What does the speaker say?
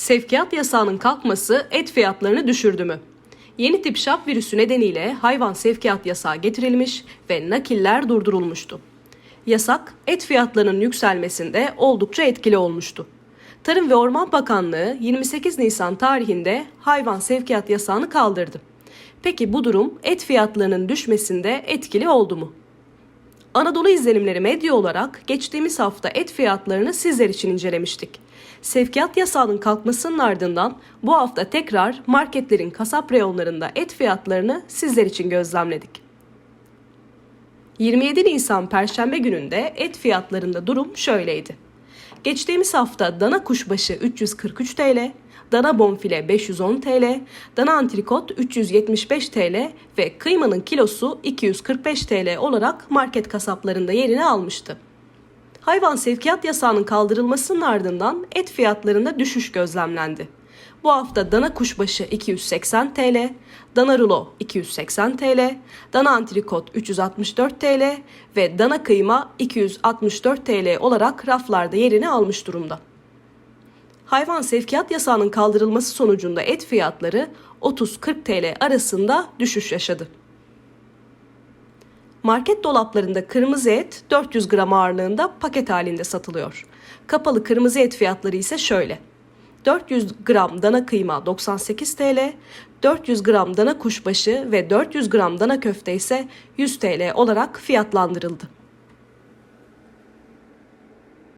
Sevkiyat yasağının kalkması et fiyatlarını düşürdü mü? Yeni tip şap virüsü nedeniyle hayvan sevkiyat yasağı getirilmiş ve nakiller durdurulmuştu. Yasak et fiyatlarının yükselmesinde oldukça etkili olmuştu. Tarım ve Orman Bakanlığı 28 Nisan tarihinde hayvan sevkiyat yasağını kaldırdı. Peki bu durum et fiyatlarının düşmesinde etkili oldu mu? Anadolu İzlenimleri Medya olarak geçtiğimiz hafta et fiyatlarını sizler için incelemiştik. Sevkiyat yasağının kalkmasının ardından bu hafta tekrar marketlerin kasap reyonlarında et fiyatlarını sizler için gözlemledik. 27 Nisan Perşembe gününde et fiyatlarında durum şöyleydi. Geçtiğimiz hafta dana kuşbaşı 343 TL, dana bonfile 510 TL, dana antrikot 375 TL ve kıymanın kilosu 245 TL olarak market kasaplarında yerini almıştı. Hayvan sevkiyat yasağının kaldırılmasının ardından et fiyatlarında düşüş gözlemlendi. Bu hafta dana kuşbaşı 280 TL, dana rulo 280 TL, dana antrikot 364 TL ve dana kıyma 264 TL olarak raflarda yerini almış durumda. Hayvan sevkiyat yasağının kaldırılması sonucunda et fiyatları 30-40 TL arasında düşüş yaşadı. Market dolaplarında kırmızı et 400 gram ağırlığında paket halinde satılıyor. Kapalı kırmızı et fiyatları ise şöyle. 400 gram dana kıyma 98 TL, 400 gram dana kuşbaşı ve 400 gram dana köfte ise 100 TL olarak fiyatlandırıldı.